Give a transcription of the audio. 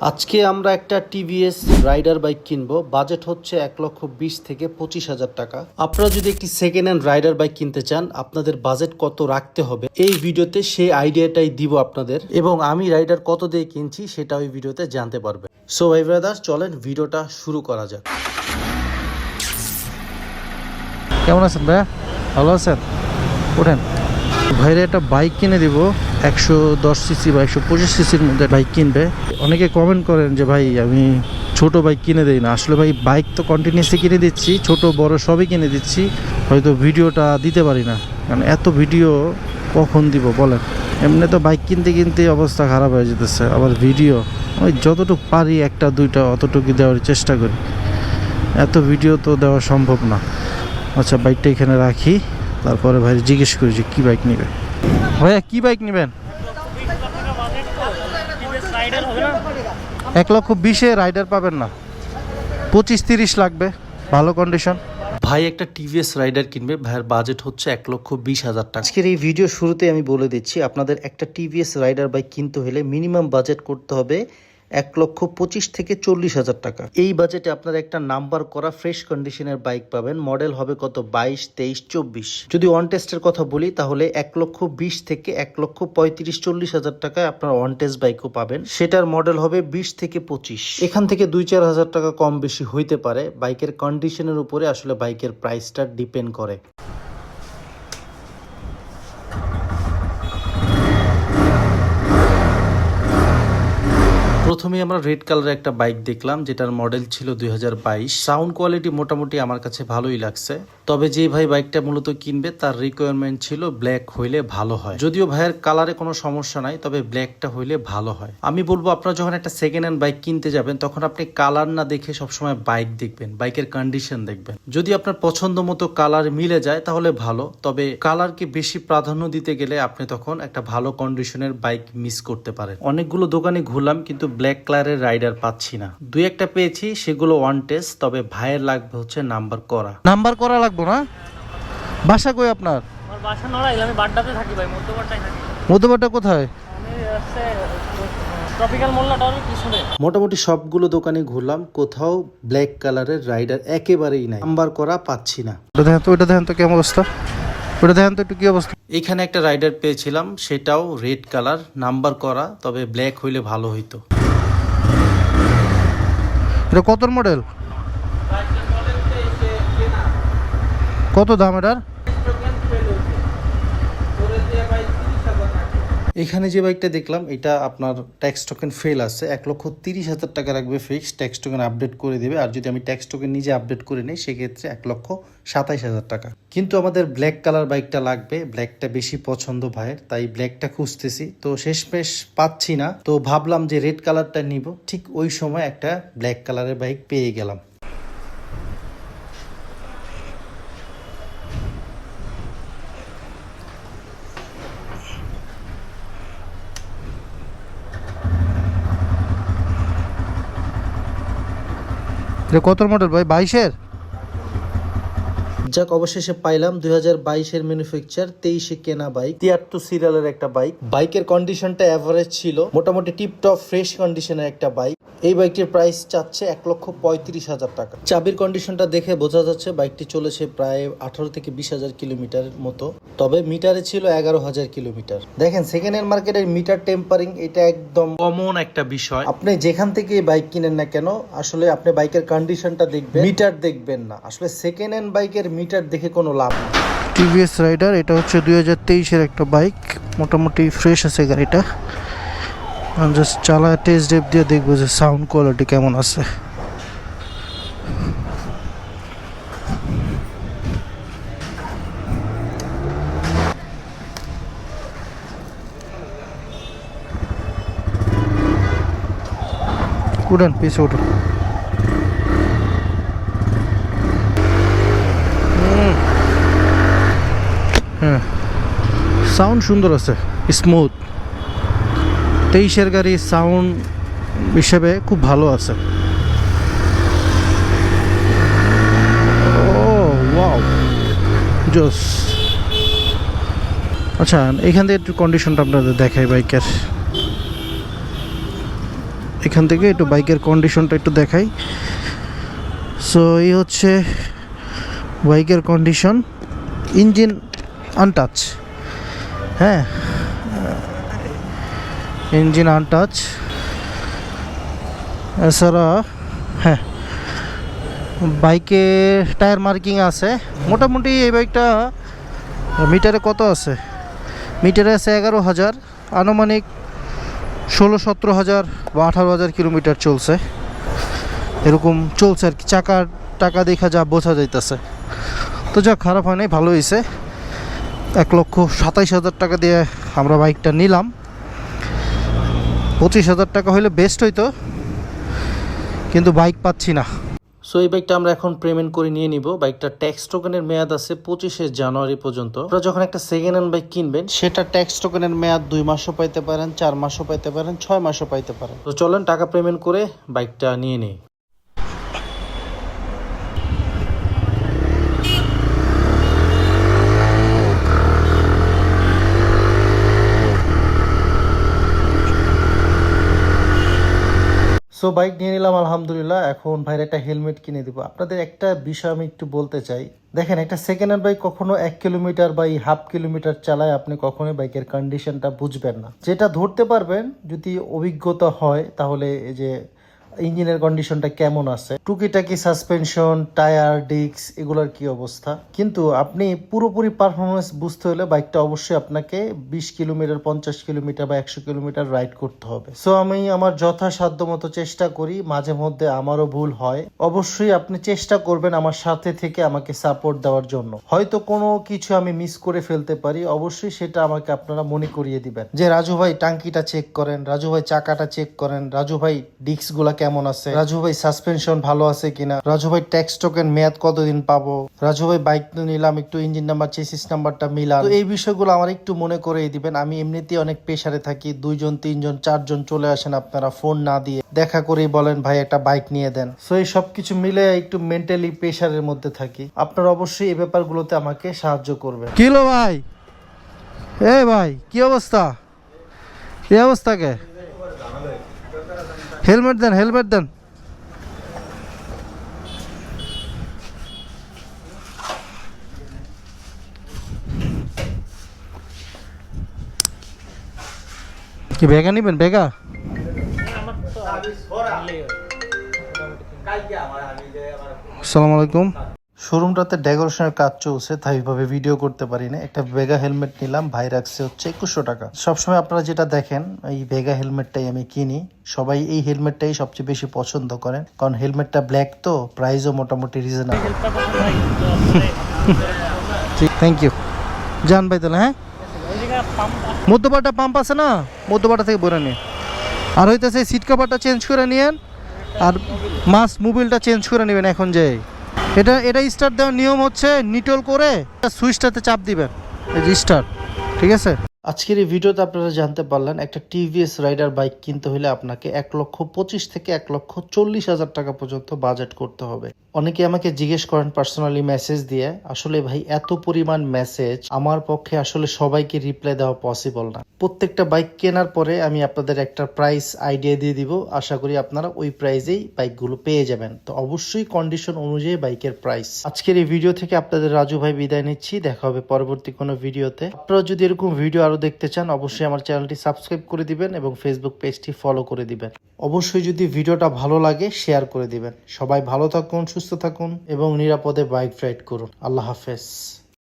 আজকে আমরা একটা টিভিএস রাইডার বাইক কিনবো। বাজেট হচ্ছে এক লক্ষ বিশ থেকে পঁচিশ হাজার টাকা। আপনারা যদি একটি সেকেন্ড হ্যান্ড রাইডার বাইক কিনতে চান, আপনাদের বাজেট কত রাখতে হবে এই ভিডিওতে সেই আইডিয়াটাই দিব আপনাদের। এবং আমি রাইডার কত দিয়ে কিনছি সেটা ওই ভিডিওতে জানতে পারবে সো ভাই ব্রাদার চলেন ভিডিওটা শুরু করা যাক। কেমন আছেন ভাইয়া? ভালো আছেন? ওঠেন। ভাইরে একটা বাইক কিনে দিব, একশো দশ সিসি বা একশো পঁচিশ সিসির মধ্যে বাইক কিনবে। অনেকে কমেন্ট করেন যে, ভাই, আমি ছোট বাইক কিনে দিই না। আসলে ভাই বাইক তো কন্টিনিউসলি কিনে দিচ্ছি, ছোট, বড় সবই কিনে দিচ্ছি। হয়তো ভিডিওটা দিতে পারি না। কারণ এত ভিডিও কখন দিব বলেন? এমনি তো বাইক কিনতে কিনতে অবস্থা খারাপ হয়ে যেতেছে। আবার ভিডিও ওই যতটুকু পারি একটা, দুইটা অতটুকু দেওয়ার চেষ্টা করি। এত ভিডিও তো দেওয়া সম্ভব না। আচ্ছা বাইকটা এখানে রাখি। তারপরে ভাই জিজ্ঞেস করি যে কী বাইক নেবে ভাইয়া কী বাইক নেবেন? এক লক্ষ বিশে রাইডার পাবেন না। পঁচিশ তিরিশ লাগবে ভালো কন্ডিশন ভাই একটা টিভিএস রাইডার কিনবে ভাইয়ের বাজেট হচ্ছে এক লক্ষ বিশ হাজার টাকা। আজকের এই ভিডিও শুরুতে আমি বলে দিচ্ছি আপনাদের একটা টিভিএস রাইডার বাইক কিনতে হলে মিনিমাম বাজেট করতে হবে এক লক্ষ পঁচিশ থেকে চল্লিশ হাজার টাকা। এই বাজেটে আপনারা একটা নাম্বার করা ফ্রেশ কন্ডিশনের বাইক পাবেন। মডেল হবে কত? বাইশ, তেইশ, চব্বিশ। যদি ওয়ান টেস্টের কথা বলি, তাহলে এক লক্ষ বিশ থেকে এক লক্ষ পঁয়ত্রিশ, চল্লিশ হাজার টাকায় আপনারা ওয়ান টেস্ট বাইকও পাবেন। সেটার মডেল হবে বিশ থেকে পঁচিশ। এখান থেকে দুই, চার হাজার টাকা কম বেশি হইতে পারে। বাইকের কন্ডিশনের উপরে আসলে বাইকের প্রাইসটা ডিপেন্ড করে। প্রথমে আমরা রেড কালারের একটা বাইক দেখলাম, যেটার মডেল ছিল দুই হাজার বাইশ। সাউন্ড কোয়ালিটি মোটামুটি আমার কাছে ভালোই লাগছে। তবে যে ভাই বাইকটা মূলত কিনবে, তার রিকোয়ারমেন্ট ছিল ব্ল্যাক হইলে ভালো হয়। যদিও ভাইয়ের কালারে কোনো সমস্যা নাই, তবে ব্ল্যাকটা হইলে ভালো হয়। আমি বলব, আপনারা যখন একটা সেকেন্ড হ্যান্ড বাইক কিনতে যাবেন, তখন আপনি কালার না দেখে সবসময় বাইক দেখবেন বাইকের কন্ডিশন দেখবেন। যদি আপনার পছন্দ মতো কালার মিলে যায়, তাহলে ভালো। তবে কালারকে বেশি প্রাধান্য দিতে গেলে আপনি তখন একটা ভালো কন্ডিশনের বাইক মিস করতে পারেন। অনেকগুলো দোকানে ঘুরলাম, কিন্তু ব্ল্যাক কালারের রাইডার পাচ্ছি না। দুই একটা পেয়েছি, সেগুলো ওয়ান টেস্ট তবে ভাইয়ের লাগবে হচ্ছে নাম্বার করা। নাম্বার করা লাগবো না? বাসা কই আপনার? আমার বাসা নড়াইল আমি বাড্ডাতে থাকি ভাই মধ্যবাড্ডায় থাকি। মধ্যবারটা কোথায়? মোটামুটি সবগুলো দোকানে ঘুরলাম কোথাও ব্ল্যাক কালারের রাইডার একেবারেই নাই। নাম্বার করা পাচ্ছি না। ওটা দেখেন তো ওটা দেখেন তো কেমন অবস্থা। ওটা দেখেন তো একটু কী অবস্থা। এখানে একটা রাইডার পেয়েছিলাম সেটাও রেড কালার নাম্বার করা তবে ব্ল্যাক হইলে ভালো হইতো। এটা কত মডেল কত দাম এটার? এখানে যে বাইকটা দেখলাম, এটা আপনার ট্যাক্স টোকেন ফেল আছে। এক লক্ষ তিরিশ হাজার টাকা রাখবে ফিক্স ট্যাক্স টোকেন আপডেট করে দেবে। আর যদি আমি ট্যাক্স টোকেন নিজে আপডেট করে নিই, সেক্ষেত্রে এক লক্ষ সাতাইশ হাজার টাকা। কিন্তু আমাদের ব্ল্যাক কালার বাইকটা লাগবে। ব্ল্যাকটা বেশি পছন্দ ভাইয়ের, তাই ব্ল্যাকটা খুঁজতেছি। তো শেষমেশ পাচ্ছি না। তো ভাবলাম যে রেড কালারটা নিব। ঠিক ওই সময় একটা ব্ল্যাক কালারের বাইক পেয়ে গেলাম। এটা কত মডেল ভাই? বাইশের? যাক, অবশেষে পাইলাম দুই হাজার বাইশের ম্যানুফ্যাকচার তেইশে কেনা বাইক তিয়াত্তর সিরিয়ালের একটা বাইক বাইকের কন্ডিশনটা অ্যাভারেজ ছিল, মোটামুটি টিপটপ ফ্রেশ কন্ডিশনের একটা বাইক এই বাইকটির প্রাইস চাচ্ছে এক লক্ষ পঁয়ত্রিশ হাজার টাকা। চাবির কন্ডিশনটা দেখে বোঝা যাচ্ছে বাইকটি চলেছে প্রায় আঠারো থেকে বিশ হাজার কিলোমিটার মতো তবে মিটারে ছিল এগারো হাজার কিলোমিটার। দেখেন সেকেন্ড হ্যান্ড মার্কেটের মিটার টেম্পারিং এটা একদম কমন একটা বিষয়। আপনি যেখান থেকে বাইক কিনেন না কেন আসলে আপনি বাইকের কন্ডিশনটা দেখবেন মিটার দেখবেন না। আসলে সেকেন্ড হ্যান্ড বাইকের মিটার দেখে কোনো লাভ নেই। টিভিএস রাইডার এটা হচ্ছে দুই হাজার তেইশের একটা বাইক মোটামুটি ফ্রেশ আছে গাড়িটা। জাস্ট চালায় টেস্ট ড্রাইভ দিয়ে দেখব যে সাউন্ড কোয়ালিটি কেমন আছে উঠেন পিছে উঠুন হ্যাঁ সাউন্ড সুন্দর আছে স্মুথ তেইশের গাড়ি সাউন্ড হিসেবে খুব ভালো আছে। ও, ওয়াও। জোস। আচ্ছা এখান থেকে একটু কন্ডিশনটা আপনাদের দেখাই বাইকের। এখান থেকে একটু বাইকের কন্ডিশনটা একটু দেখাই। সো এই হচ্ছে বাইকের কন্ডিশন ইঞ্জিন আনটাচ হ্যাঁ। ইঞ্জিন আনটাচ এছাড়া হ্যাঁ বাইকে টায়ার মার্কিং আছে। মোটামুটি এই বাইকটা মিটারে কত আছে? মিটারে আছে এগারো হাজার, আনুমানিক ষোলো সতেরো হাজার বা আঠারো হাজার কিলোমিটার চলছে। এরকম চলছে আর কি চাকার টাকা দেখা যা বোঝা যাইতেছে। তো যা খারাপ হয় নাই ভালো হয়েছে এক লক্ষ সাতাইশ হাজার টাকা দিয়ে আমরা বাইকটা নিলাম। পঁচিশ হাজার টাকা হলে বেস্ট হইতো, কিন্তু বাইক পাচ্ছি না। সো এই বাইকটা আমরা এখন পেমেন্ট করে নিয়ে নিব। বাইকটা ট্যাক্স টোকেনের মেয়াদ আছে পঁচিশে জানুয়ারি পর্যন্ত। আপনারা যখন একটা সেকেন্ড হ্যান্ড বাইক কিনবেন, সেটা ট্যাক্স টোকেনের মেয়াদ দুই মাসও পাইতে পারেন, চার মাসও পাইতে পারেন, ছয় মাসও পাইতে পারেন। তো চলেন টাকা পেমেন্ট করে বাইকটা নিয়ে নিই। সো বাইক নিয়ে নিলাম, আলহামদুলিল্লাহ। এখন ভাইয়ের একটা হেলমেট কিনে দিব। আপনাদের একটা বিষয় আমি একটু বলতে চাই। দেখেন, একটা সেকেন্ড হ্যান্ড বাইক কখনো এক কিলোমিটার বা এই হাফ কিলোমিটার চালায় আপনি কখনোই বাইকের কন্ডিশনটা বুঝবেন না। যেটা ধরতে পারবেন, যদি অভিজ্ঞতা হয়, তাহলে এই যে ইঞ্জিনের কন্ডিশনটা কেমন আছে? টুকিটাকি সাসপেনশন, টায়ার, ডিস্ক, এগুলোর কি অবস্থা? কিন্তু আপনি পুরোপুরি পারফরমেন্স বুঝতে হলে বাইকটা অবশ্যই আপনাকে বিশ কিলোমিটার, পঞ্চাশ কিলোমিটার বা একশো কিলোমিটার রাইড করতে হবে। সো আমি আমার যথাসাধ্য মতো চেষ্টা করি, মাঝে মধ্যে আমারও ভুল হয়। অবশ্যই আপনি চেষ্টা করবেন আমার সাথে থেকে আমাকে সাপোর্ট দেওয়ার জন্য। হয়তো কোনো কিছু আমি মিস করে ফেলতে পারি, অবশ্যই সেটা আমাকে আপনারা মনে করিয়ে দিবেন। যে রাজু ভাই টাঙ্কিটা চেক করেন, রাজু ভাই চাকাটা চেক করেন, রাজু ভাই ডিস্কগুলা কেমন আছে? রাজু ভাই সাসপেনশন ভালো আছে কিনা? রাজু ভাই ট্যাক্স টোকেন মেয়াদ কতদিন পাবো? রাজু ভাই বাইক নিলাম, একটু ইঞ্জিন নাম্বার চেসিস নাম্বারটা মিলান। তো এই বিষয়গুলো আমার একটু মনে করে দিবেন। আমি এমনিতেই অনেক প্রেসারে থাকি, দুইজন, তিনজন, চারজন চলে আসেন আপনারা ফোন না দিয়ে। দেখা করেই বলেন, ভাই, একটা বাইক নিয়ে দেন। সো এই সবকিছু মিলে একটু মেন্টালি প্রেশারের মধ্যে থাকি। আপনারা অবশ্যই এই ব্যাপারগুলোতে আমাকে সাহায্য করবেন। কিলো ভাই? এ ভাই, কি অবস্থা? এই অবস্থা কে? হেলমেট দেন হেলমেট দেন। কি ভেগা নিবেন বেগা আসসালামু আলাইকুম। শোরুমটাতে ডেকোরেশনের কাজ চলছে, তাই এইভাবে ভিডিও করতে পারি না একটা ভেগা হেলমেট নিলাম, ভাই রাখছে হচ্ছে একুশশো টাকা। সবসময় আপনারা যেটা দেখেন, এই ভেগা হেলমেটটাই আমি কিনি। সবাই এই হেলমেটটাই সবচেয়ে বেশি পছন্দ করেন। কারণ হেলমেটটা ব্ল্যাক তো প্রাইসও মোটামুটি রিজনেবল থ্যাংক ইউ যান ভাই তাহলে হ্যাঁ? মধ্যপাটা পাম্প আছে না? মধ্যপাটা থেকে বলে নিন আর হইতেছে সিট কাভারটা চেঞ্জ করে নিয়েন, আর মাস মোবিলটা চেঞ্জ করে নেবেন এখন যে এটা এটা স্টার্ট দেওয়ার নিয়ম হচ্ছে নিটল করে সুইচটাতে চাপ দিবেন। এই স্টার্ট ঠিক আছে? আজকের এই ভিডিওতে আপনারা জানতে পারলেন, একটা টিভিএস রাইডার বাইক কিনতে হলে আপনাকে এক লক্ষ পঁচিশ থেকে এক লক্ষ চল্লিশ হাজার টাকা পর্যন্ত বাজেট করতে হবে। অনেকে আমাকে জিজ্ঞেস করেন পার্সোনালি মেসেজ দিয়ে, আসলে ভাই, এত পরিমাণ মেসেজ আমার পক্ষে আসলে সবাইকে রিপ্লাই দেওয়া পসিবল না। প্রত্যেকটা বাইক কেনার পরে আমি আপনাদের একটা প্রাইস আইডিয়া দিয়ে দিব। আশা করি আপনারা ওই প্রাইজেই বাইকগুলো পেয়ে যাবেন। তো অবশ্যই কন্ডিশন অনুযায়ী বাইকের প্রাইস আজকের এই ভিডিও থেকে আপনাদের রাজু ভাই বিদায় নিচ্ছি। দেখা হবে পরবর্তী কোনো ভিডিওতে আপনারা যদি এরকম ভিডিও আরও দেখতে চান, অবশ্যই আমার চ্যানেলটি সাবস্ক্রাইব করে দিবেন এবং ফেসবুক পেজটি ফলো করে দিবেন। অবশ্যই যদি ভিডিওটা ভালো লাগে শেয়ার করে দিবেন। সবাই ভালো থাকুন, সুস্থ থাকুন এবং নিরাপদে বাইক রাইড করুন। আল্লাহ হাফেজ।